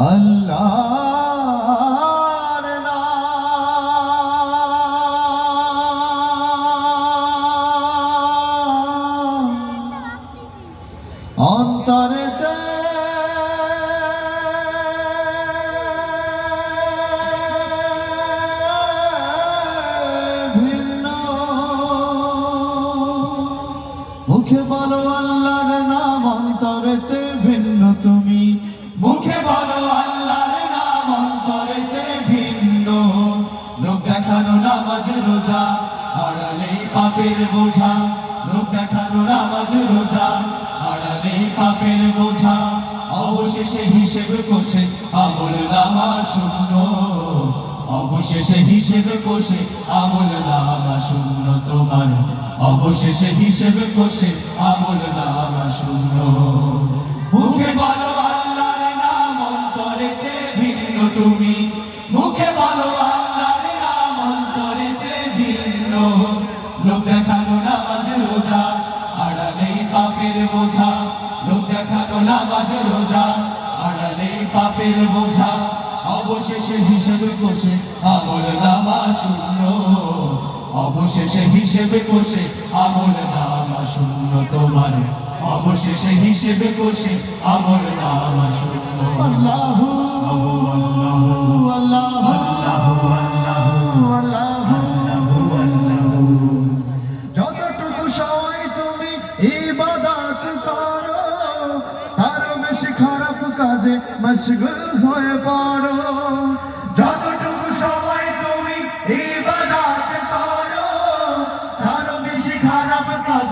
আল্লাহর মুখে বলো আল্লাহর নাম, অন্তরেতে ভিন্ন তুমি। মুখে বলো আল্লাহর নাম, অন্তরেতে ভিন্ন। লোক দেখানো নামাজ রোজা হারালে পাপের বোঝা। লোক দেখানো নামাজ রোজা হারালে পাপের বোঝা। অবশেষে হিসেবে কষে, আমল নামা শূন্য। অবশেষে হিসেবে কষে, আমল নামা শূন্য তোমার। অবশেষে হিসেবে কষে আমল নামা শূন্য। মুখে বলো আল্লাহর নাম, অন্তরেতে ভিন্ন তুমি। মুখে বলো আল্লাহর নাম, অন্তরেতে ভিন্ন। লোক দেখানো নামাজ রোজা আড়ালে পাপের বোঝা। লোক দেখানো নামাজ রোজা আড়ালে পাপের বোঝা। অবশেষে হিসেবে কষে আমল নামা শূন্য। অবশেষে হিসেবে কষে আমল নামা শূন্য তোমার। অবশেষে হিসেবে কষে আমল নামা শূন্য। আল্লাহু আল্লাহু আল্লাহু আল্লাহু। তার বেশি খারাপ কাজে মশগুল হয়ে পড়ো।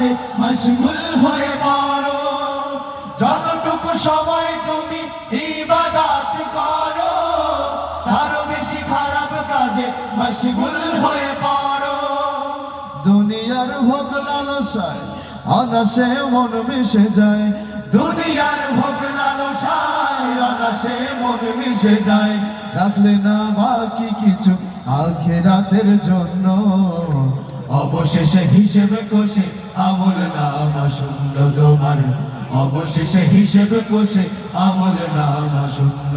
কাজে মশগুল হয়ে পড়ো। যতটুকু সময় তুমি ইবাদত করো তার বেশি খারাপ কাজে মশগুল হয়ে পড়ো। দুনিয়ার ভোগ লালসায় অনাসে মন মিশে যায়। দুনিয়ার ভোগ লালসায় অনাসে মন মিশে যায়। রাখলে না বাকি কিছু আখেরাতের জন্য। অবশেষে হিসেবে কষে আমল নামা শূন্য তোমার। অবশেষে হিসেবে কষে আমল নামা শূন্য।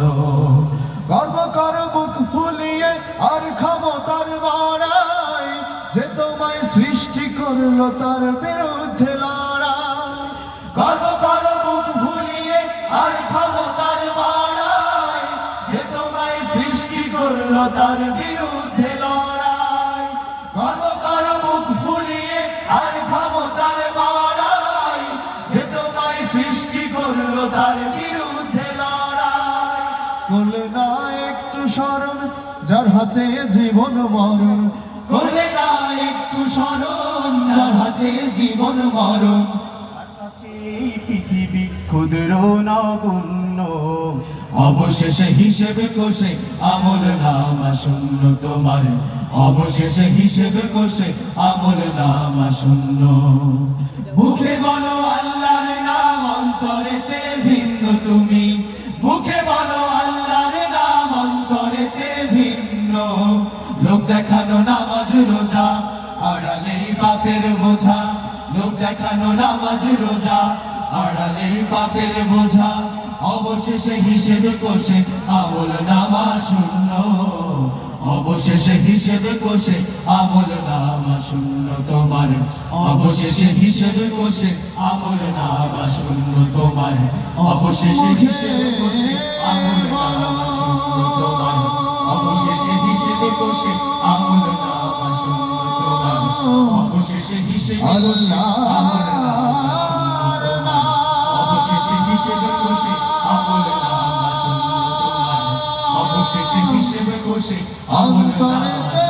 গর্ব কর মুখ ফুলিয়ে আর ক্ষমতার মারাই যে তোমায় সৃষ্টি করল তার বিরুদ্ধে লড়াই। গর্ব কর মুখ ফুলিয়ে আর ক্ষমতার যে তোমায় তার বিরুদ্ধে বিরুদ্ধে লড়াই। না একটু যার হাতে জীবন মরণ। না একটু যার হাতে জীবন মরণ। পৃথিবী ক্ষুদ্র নগণ্য। অবশেষে হিসেবে কষে আমল নামা শূন্য তোমার। অবশেষে হিসেবে কষে আমল নামা শূন্য। মুখে বলো আল্লাহর নাম, অন্তরেতে তুমি মুখে বলো আল্লাহর নাম, অন্তরেতে ভিন্ন। লোক দেখানো নামাজ রোজা, আড়ালেই পাপের বোঝা। লোক দেখানো নামাজ রোজা, আড়ালেই পাপের বোঝা। অবশেষে হিসেবে কষে আমল নামা শূন্য। অবশেষে হিসেবে কষে, আমল নামা শূন্য তোমার। অবশেষে হিসেবে কষে, আমল নামা শূন্য তোমার। অবশেষে হিসেবে কষে, আমল নামা শূন্য তোমার। অবশেষে হিসেবে কষে, আমল নামা শূন্য তোমার। অবশেষে হিসেবে কষে, আমল নামা শূন্য তোমার। অবশেষে হিসেবে কষে, আমল নামা